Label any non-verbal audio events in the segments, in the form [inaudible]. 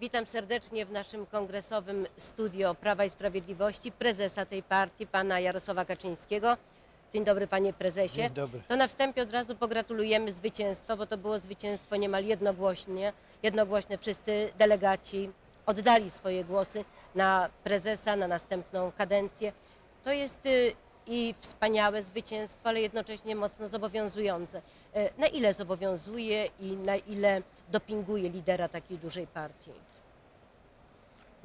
Witam serdecznie w naszym kongresowym studio Prawa i Sprawiedliwości prezesa tej partii, pana Jarosława Kaczyńskiego. Dzień dobry panie prezesie. Dzień dobry. To na wstępie od razu pogratulujemy zwycięstwa, bo to było zwycięstwo niemal jednogłośnie. Jednogłośne wszyscy delegaci oddali swoje głosy na prezesa, na następną kadencję. To jest y, i wspaniałe zwycięstwo, ale jednocześnie mocno zobowiązujące. E, Na ile zobowiązuje i na ile dopinguje lidera takiej dużej partii?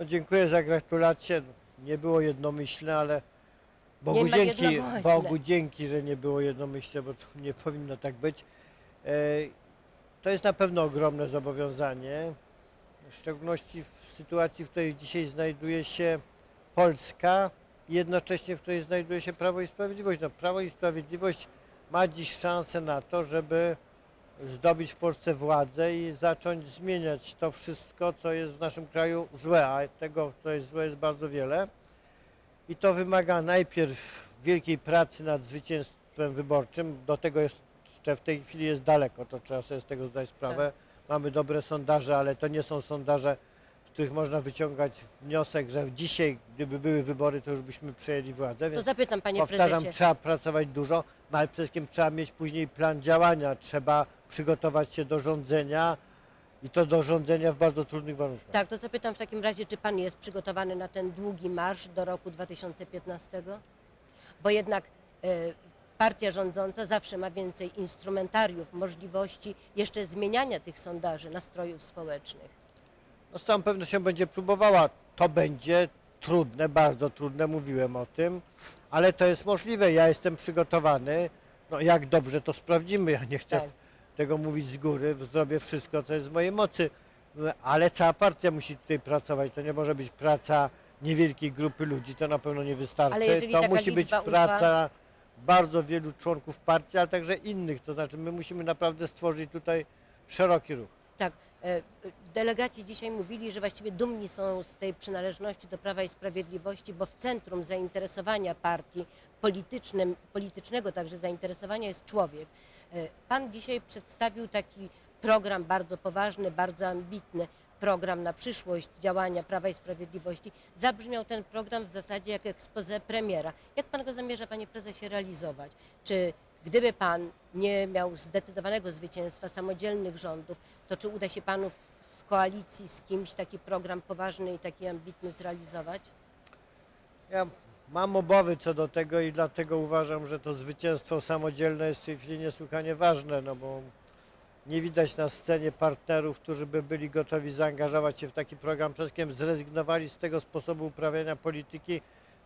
No, dziękuję za gratulacje. Nie było jednomyślne, ale Bogu Nie ma dzięki. Bogu dzięki, że nie było jednomyślne, bo to nie [laughs] powinno tak być. E, To jest na pewno ogromne zobowiązanie, w szczególności w sytuacji, w której dzisiaj znajduje się Polska i jednocześnie w której znajduje się Prawo i Sprawiedliwość. No, Prawo i Sprawiedliwość ma dziś szansę na to, żeby zdobyć w Polsce władzę i zacząć zmieniać to wszystko, co jest w naszym kraju złe, a tego, co jest złe, jest bardzo wiele. I to wymaga najpierw wielkiej pracy nad zwycięstwem wyborczym. Do tego jeszcze w tej chwili jest daleko, to trzeba sobie z tego zdać sprawę. Mamy dobre sondaże, ale to nie są sondaże, których można wyciągać wniosek, że dzisiaj, gdyby były wybory, to już byśmy przejęli władzę. To Więc zapytam panie Powtarzam, prezesie. trzeba pracować dużo, no ale przede wszystkim trzeba mieć później plan działania, trzeba przygotować się do rządzenia i to do rządzenia w bardzo trudnych warunkach. Tak, to zapytam w takim razie, czy pan jest przygotowany na ten długi marsz do roku 2015? Bo jednak e, partia rządząca zawsze ma więcej instrumentariów, możliwości jeszcze zmieniania tych sondaży, nastrojów społecznych. No z całą pewnością będzie próbowała. To będzie trudne, bardzo trudne, mówiłem o tym, ale to jest możliwe. Ja jestem przygotowany. No jak dobrze to sprawdzimy. Ja nie chcę Tak. tego mówić z góry. Zrobię wszystko, co jest w mojej mocy, ale cała partia musi tutaj pracować. To nie może być praca niewielkiej grupy ludzi, to na pewno nie wystarczy. Ale jeżeli to taka musi być liczba ufa- praca bardzo wielu członków partii, ale także innych. To znaczy my musimy naprawdę stworzyć tutaj szeroki ruch. Tak, delegaci dzisiaj mówili, że właściwie dumni są z tej przynależności do Prawa i Sprawiedliwości, bo w centrum zainteresowania partii politycznym, politycznego także zainteresowania jest człowiek. E, Pan dzisiaj przedstawił taki program bardzo poważny, bardzo ambitny, program na przyszłość działania Prawa i Sprawiedliwości. Zabrzmiał ten program w zasadzie jak expose premiera. Jak pan go zamierza, panie prezesie, realizować? Czy gdyby pan nie miał zdecydowanego zwycięstwa samodzielnych rządów, to czy uda się panu w, w koalicji z kimś taki program poważny i taki ambitny zrealizować? Ja mam obawy co do tego i dlatego uważam, że to zwycięstwo samodzielne jest w tej chwili niesłychanie ważne, no bo nie widać na scenie partnerów, którzy by byli gotowi zaangażować się w taki program. Przede wszystkim zrezygnowali z tego sposobu uprawiania polityki,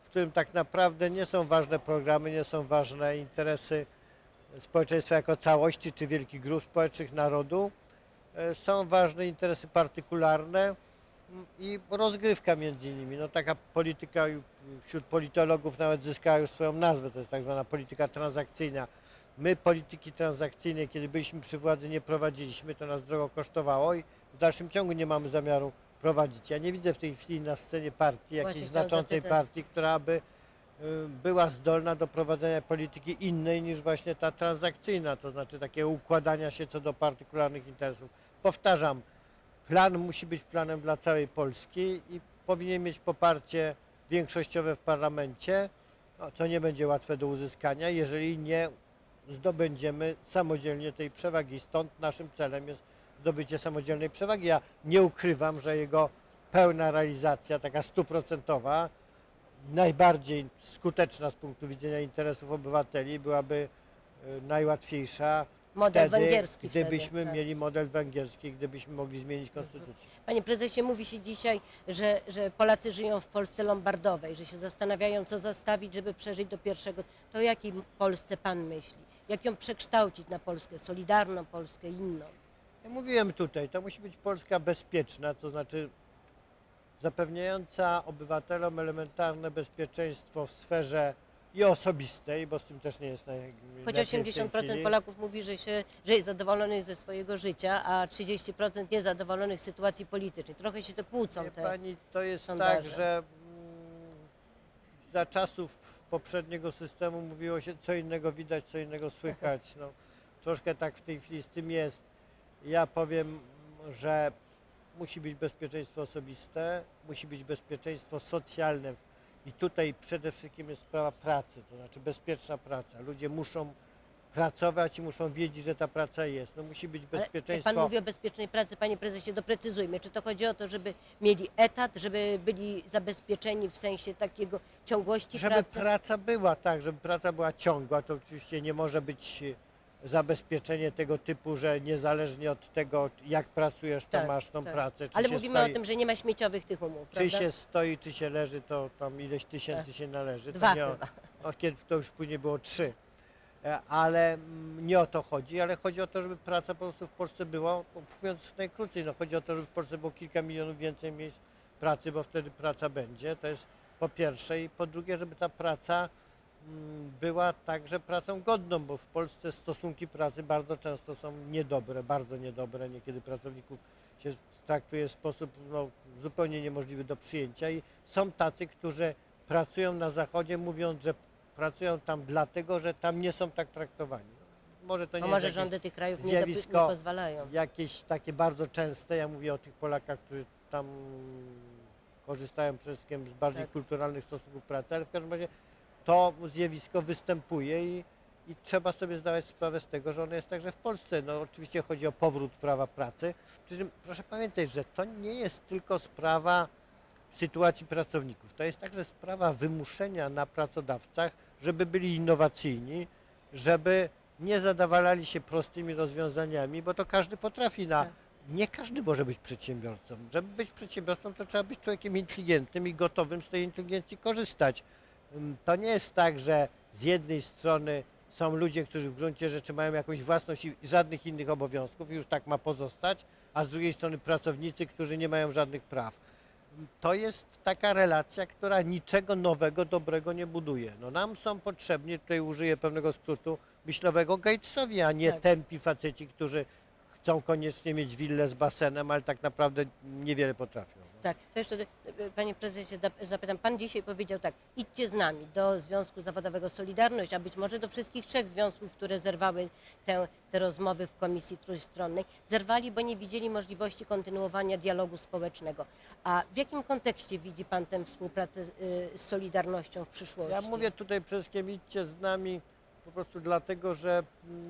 w którym tak naprawdę nie są ważne programy, nie są ważne interesy społeczeństwa jako całości czy wielkich grup społecznych narodu. E, Są ważne interesy partykularne mm, i rozgrywka między innymi. No taka polityka wśród politologów nawet zyskała już swoją nazwę, to jest tak zwana polityka transakcyjna. My polityki transakcyjnej, kiedy byliśmy przy władzy, nie prowadziliśmy, to nas drogo kosztowało i w dalszym ciągu nie mamy zamiaru prowadzić. Ja nie widzę w tej chwili na scenie partii, jakiejś znaczącej partii, która by była zdolna do prowadzenia polityki innej niż właśnie ta transakcyjna, to znaczy takiego układania się co do partykularnych interesów. Powtarzam, plan musi być planem dla całej Polski i powinien mieć poparcie większościowe w parlamencie, no, co nie będzie łatwe do uzyskania, jeżeli nie zdobędziemy samodzielnie tej przewagi. Stąd naszym celem jest zdobycie samodzielnej przewagi. Ja nie ukrywam, że jego pełna realizacja, taka stuprocentowa, najbardziej skuteczna z punktu widzenia interesów obywateli, byłaby y, najłatwiejsza Model wtedy, węgierski gdybyśmy wtedy, tak. mieli model węgierski, gdybyśmy mogli zmienić konstytucję. Panie prezesie, mówi się dzisiaj, że, że Polacy żyją w Polsce lombardowej, że się zastanawiają, co zastawić, żeby przeżyć do pierwszego. To o jakiej Polsce pan myśli? Jak ją przekształcić na Polskę solidarną, Polskę inną? Ja mówiłem tutaj, to musi być Polska bezpieczna, to znaczy zapewniająca obywatelom elementarne bezpieczeństwo w sferze i osobistej, bo z tym też nie jest naj, Choć najlepiej w tej 80% chwili. Polaków mówi, że, się, że jest zadowolonych ze swojego życia, a 30% niezadowolonych z sytuacji politycznej. Trochę się to kłócą Wie te. Pani, to jest sondaże. tak, że mm, za czasów poprzedniego systemu mówiło się, co innego widać, co innego słychać. No, troszkę tak w tej chwili z tym jest. Ja powiem, że musi być bezpieczeństwo osobiste, musi być bezpieczeństwo socjalne i tutaj przede wszystkim jest sprawa pracy, to znaczy bezpieczna praca. Ludzie muszą pracować i muszą wiedzieć, że ta praca jest. No musi być Ale Jak bezpieczeństwo. pan mówi o bezpiecznej pracy, panie prezesie, doprecyzujmy. Czy to chodzi o to, żeby mieli etat, żeby byli zabezpieczeni w sensie takiego ciągłości Żeby pracy? praca była, tak, żeby praca była ciągła, to oczywiście nie może być zabezpieczenie tego typu, że niezależnie od tego, jak pracujesz, to Tak, masz tą tak. pracę. Czy Ale się mówimy stoi, o tym, że nie ma śmieciowych tych umów, Czy prawda? się stoi, czy się leży, to tam ileś tysięcy się należy. To Dwa nie o, chyba. o kiedy to już później było trzy. E, Ale mm, nie o to chodzi, ale chodzi o to, żeby praca po prostu w Polsce była, mówiąc najkrócej, no chodzi o to, żeby w Polsce było kilka milionów więcej miejsc pracy, bo wtedy praca będzie. To jest po pierwsze i po drugie, żeby ta praca była także pracą godną, bo w Polsce stosunki pracy bardzo często są niedobre, bardzo niedobre. Niekiedy pracowników się traktuje w sposób no, zupełnie niemożliwy do przyjęcia i są tacy, którzy pracują na zachodzie, mówiąc, że pracują tam dlatego, że tam nie są tak traktowani. Może to nie A jest może jakieś, rządy tych krajów nie, nie pozwalają. jakieś takie bardzo częste, ja mówię o tych Polakach, którzy tam korzystają przede wszystkim z bardziej Tak. kulturalnych stosunków pracy, ale w każdym razie to zjawisko występuje i, i trzeba sobie zdawać sprawę z tego, że ono jest także w Polsce. No oczywiście chodzi o powrót prawa pracy. Przy czym proszę pamiętać, że to nie jest tylko sprawa sytuacji pracowników. To jest także sprawa wymuszenia na pracodawcach, żeby byli innowacyjni, żeby nie zadawalali się prostymi rozwiązaniami, bo to każdy potrafi na. Tak. Nie każdy może być przedsiębiorcą. Żeby być przedsiębiorcą, to trzeba być człowiekiem inteligentnym i gotowym z tej inteligencji korzystać. To nie jest tak, że z jednej strony są ludzie, którzy w gruncie rzeczy mają jakąś własność i żadnych innych obowiązków i już tak ma pozostać, a z drugiej strony pracownicy, którzy nie mają żadnych praw. To jest taka relacja, która niczego nowego, dobrego nie buduje. No nam są potrzebni, tutaj użyję pewnego skrótu myślowego, Gatesowi, a nie Tak. tępi faceci, którzy chcą koniecznie mieć willę z basenem, ale tak naprawdę niewiele potrafią. Tak, to jeszcze, panie prezesie, zap- zapytam. Pan dzisiaj powiedział tak, idźcie z nami do Związku Zawodowego Solidarność, a być może do wszystkich trzech związków, które zerwały tę, te rozmowy w komisji trójstronnej. Zerwali, bo nie widzieli możliwości kontynuowania dialogu społecznego. A w jakim kontekście widzi pan tę współpracę z, y, z Solidarnością w przyszłości? Ja mówię tutaj przede wszystkim idźcie z nami po prostu dlatego, że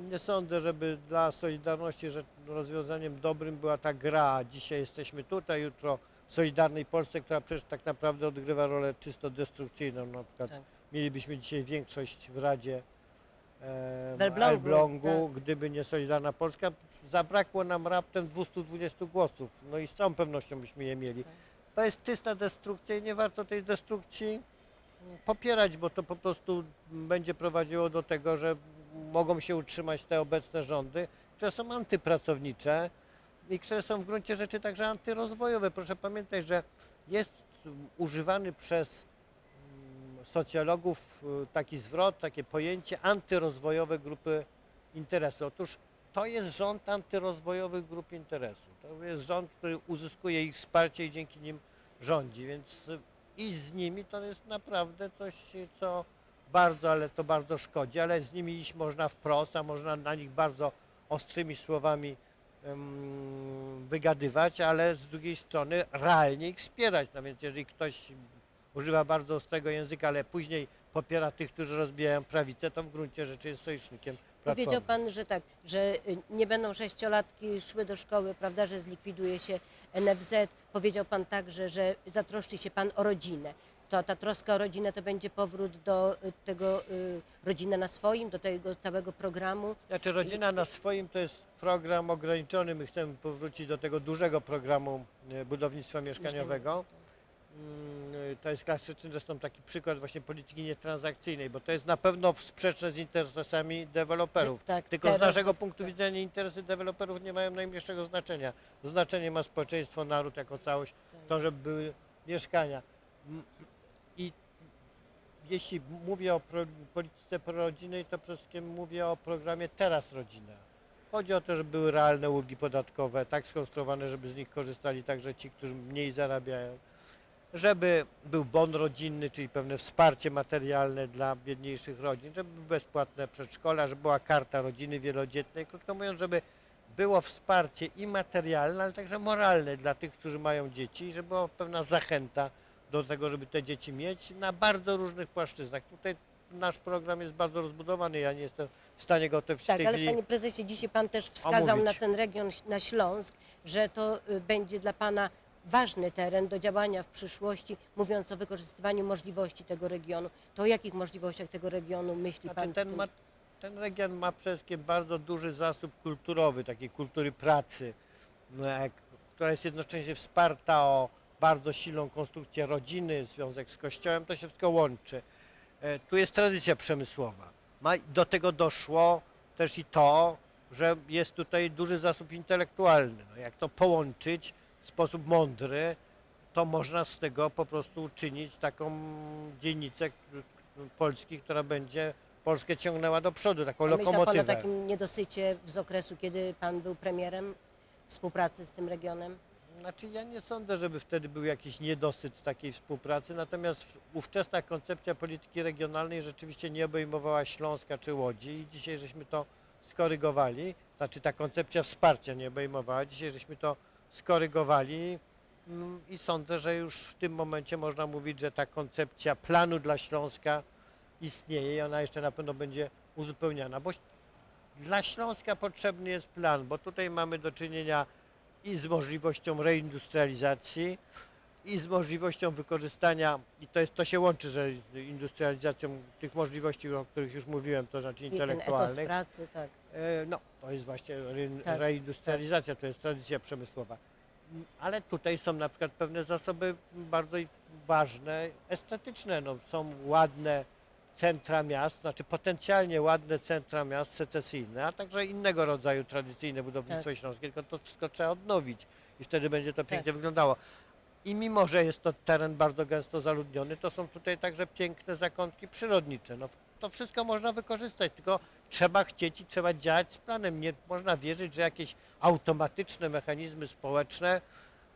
nie sądzę, żeby dla Solidarności że rozwiązaniem dobrym była ta gra. Dzisiaj jesteśmy tutaj, jutro w Solidarnej Polsce, która przecież tak naprawdę odgrywa rolę czysto destrukcyjną. Na przykład Tak. mielibyśmy dzisiaj większość w Radzie e, Elblągu, Elblągu, gdyby nie Solidarna Polska. Zabrakło nam raptem 220 głosów, no i z całą pewnością byśmy je mieli. Tak. To jest czysta destrukcja i nie warto tej destrukcji popierać, bo to po prostu będzie prowadziło do tego, że mogą się utrzymać te obecne rządy, które są antypracownicze i które są w gruncie rzeczy także antyrozwojowe. Proszę pamiętać, że jest używany przez mm, socjologów y, taki zwrot, takie pojęcie antyrozwojowe grupy interesu. Otóż to jest rząd antyrozwojowych grup interesu. To jest rząd, który uzyskuje ich wsparcie i dzięki nim rządzi, więc iść z nimi to jest naprawdę coś, co bardzo, ale to bardzo szkodzi, ale z nimi iść można wprost, a można na nich bardzo ostrymi słowami em, wygadywać, ale z drugiej strony realnie ich wspierać. No więc jeżeli ktoś używa bardzo ostrego języka, ale później popiera tych, którzy rozbijają prawicę, to w gruncie rzeczy jest sojusznikiem Powiedział pan, że tak, że y, nie będą sześciolatki szły do szkoły, prawda, że zlikwiduje się NFZ. Powiedział pan także, że zatroszczy się pan o rodzinę. To ta troska o rodzinę to będzie powrót do y, tego y, rodzina na swoim, do tego całego programu. Znaczy rodzina na swoim to jest program ograniczony. My chcemy powrócić do tego dużego programu e, budownictwa mieszkaniowego. Mm, To jest klasyczny zresztą taki przykład właśnie polityki nietransakcyjnej, bo to jest na pewno sprzeczne z interesami deweloperów. Tak, Tylko z teraz- naszego punktu widzenia interesy deweloperów nie mają najmniejszego znaczenia. Znaczenie ma społeczeństwo, naród jako całość, to żeby były mieszkania. Mm, I jeśli mówię o pro, polityce prorodzinnej, to przede wszystkim mówię o programie Teraz Rodzina. Chodzi o to, żeby były realne ulgi podatkowe, tak skonstruowane, żeby z nich korzystali także ci, którzy mniej zarabiają. Żeby był bon rodzinny, czyli pewne wsparcie materialne dla biedniejszych rodzin, żeby były bezpłatne przedszkola, żeby była karta rodziny wielodzietnej. Krótko mówiąc, żeby było wsparcie i materialne, ale także moralne dla tych, którzy mają dzieci, że była pewna zachęta do tego, żeby te dzieci mieć na bardzo różnych płaszczyznach. Tutaj nasz program jest bardzo rozbudowany, ja nie jestem w stanie go te- w Tak, tej ale chwili... panie prezesie, dzisiaj pan też wskazał omówić. na ten region, na Śląsk, że to y, będzie dla pana ważny teren do działania w przyszłości, mówiąc o wykorzystywaniu możliwości tego regionu. To o jakich możliwościach tego regionu myśli Znaczy, pan? w ten, tym- ma, ten region ma przede wszystkim bardzo duży zasób kulturowy, takiej kultury pracy, e, która jest jednocześnie wsparta o bardzo silną konstrukcję rodziny, związek z kościołem, to się wszystko łączy. E, Tu jest tradycja przemysłowa. Ma, do tego doszło też i to, że jest tutaj duży zasób intelektualny. No, jak to połączyć sposób mądry, to można z tego po prostu uczynić taką dzielnicę Polski, która będzie Polskę ciągnęła do przodu, taką A myślał pan o lokomotywę. takim niedosycie z okresu, kiedy pan był premierem współpracy z tym regionem? Znaczy ja nie sądzę, żeby wtedy był jakiś niedosyt takiej współpracy, natomiast ówczesna koncepcja polityki regionalnej rzeczywiście nie obejmowała Śląska czy Łodzi i dzisiaj żeśmy to skorygowali, znaczy ta koncepcja wsparcia nie obejmowała, dzisiaj żeśmy to skorygowali. Mm, i sądzę, że już w tym momencie można mówić, że ta koncepcja planu dla Śląska istnieje i ona jeszcze na pewno będzie uzupełniana, bo dla Śląska potrzebny jest plan, bo tutaj mamy do czynienia i z możliwością reindustrializacji, i z możliwością wykorzystania, i to, jest, to się łączy z industrializacją tych możliwości, o których już mówiłem, to znaczy I ten etos intelektualnych. pracy, tak. E, No, to jest właśnie Tak, reindustrializacja, to jest tradycja przemysłowa. Mm, Ale tutaj są na przykład pewne zasoby bardzo i- ważne, estetyczne. No, są ładne centra miast, znaczy potencjalnie ładne centra miast secesyjne, a także innego rodzaju tradycyjne budownictwo śląskie, tylko to wszystko trzeba odnowić i wtedy będzie to pięknie wyglądało. I mimo, że jest to teren bardzo gęsto zaludniony, to są tutaj także piękne zakątki przyrodnicze. No, to wszystko można wykorzystać, tylko trzeba chcieć i trzeba działać z planem. Nie można wierzyć, że jakieś automatyczne mechanizmy społeczne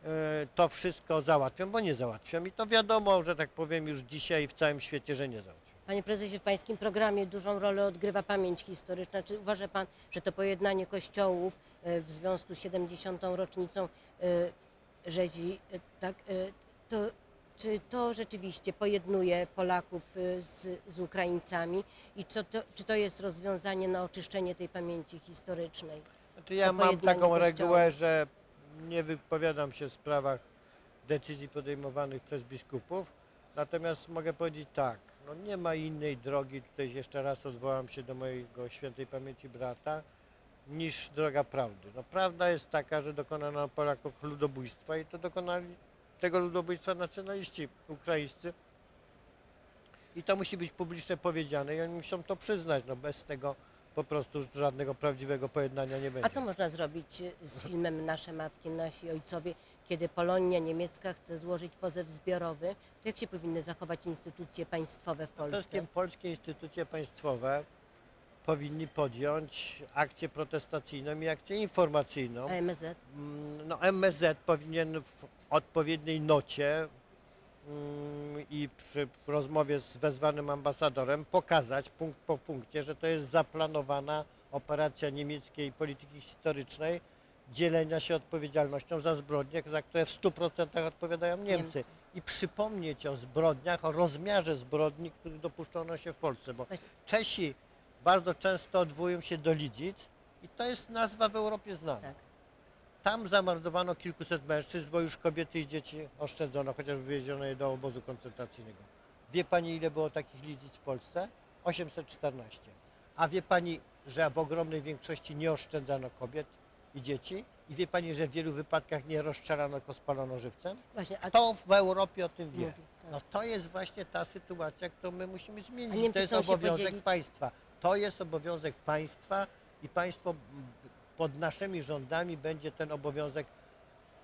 e, to wszystko załatwią, bo nie załatwią. I to wiadomo, że tak powiem już dzisiaj w całym świecie, że nie załatwią. Panie prezesie, w pańskim programie dużą rolę odgrywa pamięć historyczna. Czy uważa pan, że to pojednanie kościołów e, w związku z 70. rocznicą e, rzezi, e, tak, e, to, czy to rzeczywiście pojednuje Polaków e, z, z Ukraińcami? I czy to, czy to jest rozwiązanie na oczyszczenie tej pamięci historycznej? Znaczy ja mam taką regułę, że nie wypowiadam się w sprawach decyzji podejmowanych przez biskupów, natomiast mogę powiedzieć tak, no nie ma innej drogi, tutaj jeszcze raz odwołam się do mojego świętej pamięci brata, niż droga prawdy. No prawda jest taka, że dokonano na Polaków ludobójstwa i to dokonali tego ludobójstwa nacjonaliści ukraińscy i to musi być publicznie powiedziane i oni muszą to przyznać, no bez tego po prostu żadnego prawdziwego pojednania nie będzie. A co można zrobić e, z filmem Nasze Matki, Nasi Ojcowie, kiedy Polonia niemiecka chce złożyć pozew zbiorowy? To jak się powinny zachować instytucje państwowe w Przede Polsce? wszystkim polskie instytucje państwowe powinni podjąć akcję protestacyjną i akcję informacyjną. AMZ? Mm, No, MSZ powinien w odpowiedniej nocie mm, i przy rozmowie z wezwanym ambasadorem pokazać punkt po punkcie, że to jest zaplanowana operacja niemieckiej polityki historycznej dzielenia się odpowiedzialnością za zbrodnie, za które w 100% odpowiadają Niemcy. Niemcy. I przypomnieć o zbrodniach, o rozmiarze zbrodni, których dopuszczono się w Polsce, bo. Czesi bardzo często odwołują się do Lidic i to jest nazwa w Europie znana. Tak. Tam zamordowano kilkuset mężczyzn, bo już kobiety i dzieci oszczędzono, chociaż wywieziono je do obozu koncentracyjnego. Wie pani, ile było takich Lidic w Polsce? 814. A wie pani, że w ogromnej większości nie oszczędzano kobiet i dzieci? I wie pani, że w wielu wypadkach nie rozczarano, tylko spalono żywcem? Właśnie, a Kto w Europie o tym wie? mówi, tak. No to jest właśnie ta sytuacja, którą my musimy A zmienić. Niemcy To jest chcą się obowiązek podzielić? państwa. To jest obowiązek państwa i państwo pod naszymi rządami będzie ten obowiązek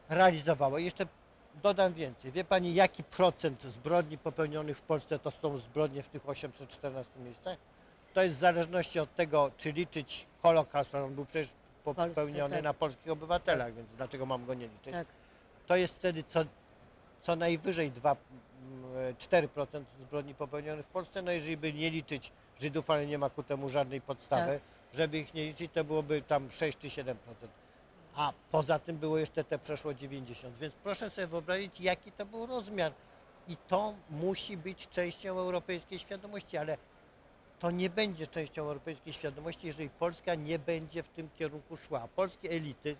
realizowało. I jeszcze dodam więcej. Wie pani, jaki procent zbrodni popełnionych w Polsce to są zbrodnie w tych 814 miejscach? To jest w zależności od tego, czy liczyć Holokaust, on był przecież popełniony tak. na polskich obywatelach, więc dlaczego mam go nie liczyć? tak. to jest wtedy co, co najwyżej 2, mm, 4% zbrodni popełnionych w Polsce. No jeżeli by nie liczyć Żydów, ale nie ma ku temu żadnej podstawy, Tak. żeby ich nie liczyć, to byłoby tam 6 czy 7%. A poza tym było jeszcze te przeszło 90. Więc proszę sobie wyobrazić, jaki to był rozmiar. I to musi być częścią europejskiej świadomości, ale to nie będzie częścią europejskiej świadomości, jeżeli Polska nie będzie w tym kierunku szła. Polskie elity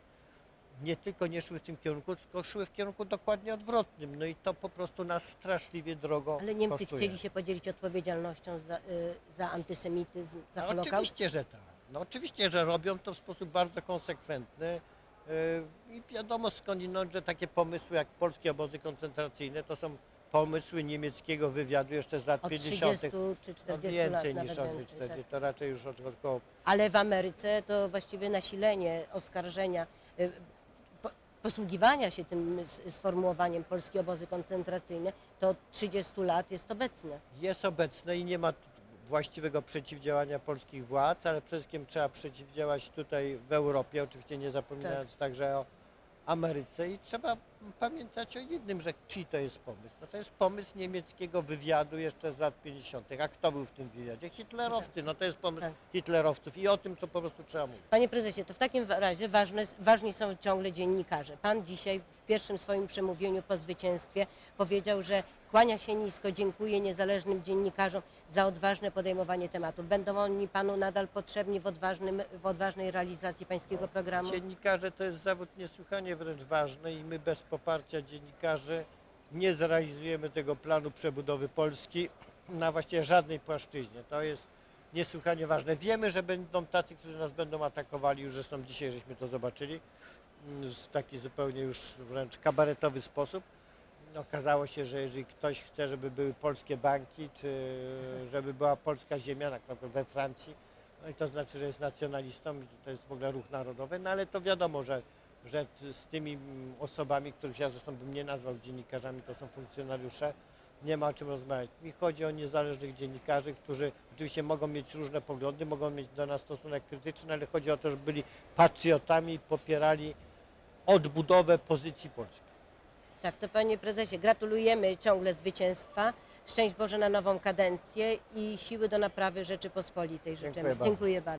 nie tylko nie szły w tym kierunku, tylko szły w kierunku dokładnie odwrotnym. No i to po prostu nas straszliwie drogo Ale Niemcy kosztuje. chcieli się podzielić odpowiedzialnością za, y, za antysemityzm, za No, Holokaust. oczywiście, że tak. No oczywiście, że robią to w sposób bardzo konsekwentny. Yy, I wiadomo skądinąd, że takie pomysły jak polskie obozy koncentracyjne to są pomysły niemieckiego wywiadu jeszcze z lat Od 50. 30 czy No 40 lat, więcej nawet niż od więcej. Tak. to raczej już od około Ale w Ameryce to właściwie nasilenie oskarżenia, y, posługiwania się tym sformułowaniem polskie obozy koncentracyjne, to od 30 lat jest obecne. jest obecne i nie ma właściwego przeciwdziałania polskich władz, ale przede wszystkim trzeba przeciwdziałać tutaj w Europie, oczywiście nie zapominając także o Ameryce i trzeba pamiętać o jednym, że czyj to jest pomysł. No to jest pomysł niemieckiego wywiadu jeszcze z lat 50. A kto był w tym wywiadzie? Hitlerowcy. No to jest pomysł Tak. hitlerowców i o tym, co po prostu trzeba mówić. Panie prezesie, to w takim razie ważne, ważni są ciągle dziennikarze. Pan dzisiaj w pierwszym swoim przemówieniu po zwycięstwie powiedział, że kłania się nisko, dziękuję niezależnym dziennikarzom za odważne podejmowanie tematów. Będą oni panu nadal potrzebni w, odważnym, w odważnej realizacji pańskiego programu? Dziennikarze to jest zawód niesłychanie wręcz ważny i my bez poparcia dziennikarzy nie zrealizujemy tego planu przebudowy Polski na właściwie żadnej płaszczyźnie. To jest niesłychanie ważne. Wiemy, że będą tacy, którzy nas będą atakowali, już zresztą dzisiaj żeśmy to zobaczyli, mm, w taki zupełnie już wręcz kabaretowy sposób. Okazało się, że jeżeli ktoś chce, żeby były polskie banki, czy żeby była polska ziemia, na przykład we Francji, no i to znaczy, że jest nacjonalistą i to jest w ogóle ruch narodowy, no ale to wiadomo, że, że t- z tymi mm, osobami, których ja zresztą bym nie nazwał dziennikarzami, to są funkcjonariusze, nie ma o czym rozmawiać. Mi chodzi o niezależnych dziennikarzy, którzy oczywiście mogą mieć różne poglądy, mogą mieć do nas stosunek krytyczny, ale chodzi o to, żeby byli patriotami i popierali odbudowę pozycji Polski. Tak, to panie prezesie, gratulujemy ciągle zwycięstwa. Szczęść Boże na nową kadencję i siły do naprawy Rzeczypospolitej życzymy. Dziękuję bardzo. Dziękuję bardzo.